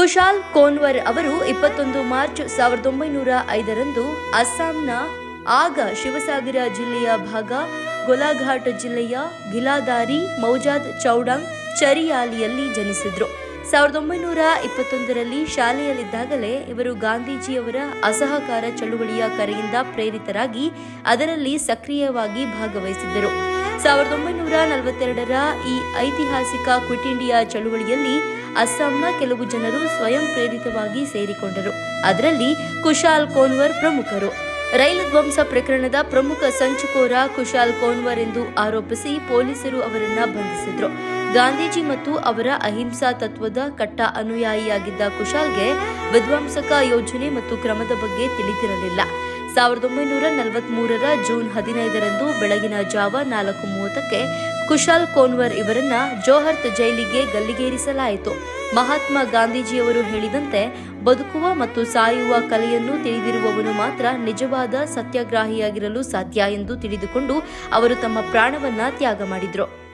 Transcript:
ಕುಶಾಲ್ ಕೋನ್ವರ್ ಅವರು ಇಪ್ಪತ್ತೊಂದು ಮಾರ್ಚ್ ಸಾವಿರದ ಒಂಬೈನೂರ ಐದರಂದು ಅಸ್ಸಾಂನ ಆಗ ಶಿವಸಾಗರ ಜಿಲ್ಲೆಯ ಭಾಗ, ಗೊಲಾಘಾಟ್ ಜಿಲ್ಲೆಯ ಗಿಲಾದಾರಿ, ಮೌಜಾದ್ ಚೌಡಂಗ್ ಚರಿಯಾಲಿಯಲ್ಲಿ ಜನಿಸಿದ್ರು. ಸಾವಿರದ ಒಂಬೈನೂರ ಇಪ್ಪತ್ತೊಂದರಲ್ಲಿ ಶಾಲೆಯಲ್ಲಿದ್ದಾಗಲೇ ಇವರು ಗಾಂಧೀಜಿಯವರ ಅಸಹಕಾರ ಚಳುವಳಿಯ ಕರೆಯಿಂದ ಪ್ರೇರಿತರಾಗಿ ಅದರಲ್ಲಿ ಸಕ್ರಿಯವಾಗಿ ಭಾಗವಹಿಸಿದ್ದರು. ಸಾವಿರದ ಒಂಬೈನೂರ ನಲವತ್ತೆರಡರ ಈ ಐತಿಹಾಸಿಕ ಕ್ವಿಟ್ ಇಂಡಿಯಾ ಚಳುವಳಿಯಲ್ಲಿ ಅಸ್ಸಾಂನ ಕೆಲವು ಜನರು ಸ್ವಯಂ ಪ್ರೇರಿತವಾಗಿ ಸೇರಿಕೊಂಡರು. ಅದರಲ್ಲಿ ಕುಶಾಲ್ ಕೋನ್ವರ್ ಪ್ರಮುಖರು. ರೈಲು ಧ್ವಂಸ ಪ್ರಕರಣದ ಪ್ರಮುಖ ಸಂಚುಕೋರ ಕುಶಾಲ್ ಕೋನ್ವರ್ ಎಂದು ಆರೋಪಿಸಿ ಪೊಲೀಸರು ಅವರನ್ನ ಬಂಧಿಸಿದ್ರು. ಗಾಂಧೀಜಿ ಮತ್ತು ಅವರ ಅಹಿಂಸಾ ತತ್ವದ ಕಟ್ಟ ಅನುಯಾಯಿಯಾಗಿದ್ದ ಕುಶಾಲ್ಗೆ ವಿಧ್ವಂಸಕ ಯೋಜನೆ ಮತ್ತು ಕ್ರಮದ ಬಗ್ಗೆ ತಿಳಿದಿರಲಿಲ್ಲ. ಸಾವಿರದ ಒಂಬೈನೂರ ನಲವತ್ಮೂರರ ಜೂನ್ ಹದಿನೈದರಂದು ಬೆಳಗಿನ ಜಾವ ನಾಲ್ಕು ಮೂವತ್ತಕ್ಕೆ ಕುಶಾಲ್ ಕೋನ್ವರ್ ಇವರನ್ನ ಜೋಹರ್ತ್ ಜೈಲಿಗೆ ಗಲ್ಲಿಗೇರಿಸಲಾಯಿತು. ಮಹಾತ್ಮ ಗಾಂಧೀಜಿಯವರು ಹೇಳಿದಂತೆ, ಬದುಕುವ ಮತ್ತು ಸಾಯುವ ಕಲೆಯನ್ನು ತಿಳಿದಿರುವವನು ಮಾತ್ರ ನಿಜವಾದ ಸತ್ಯಾಗ್ರಾಹಿಯಾಗಿರಲು ಸಾಧ್ಯ ಎಂದು ತಿಳಿದುಕೊಂಡು ಅವರು ತಮ್ಮ ಪ್ರಾಣವನ್ನ ತ್ಯಾಗ ಮಾಡಿದ್ರು.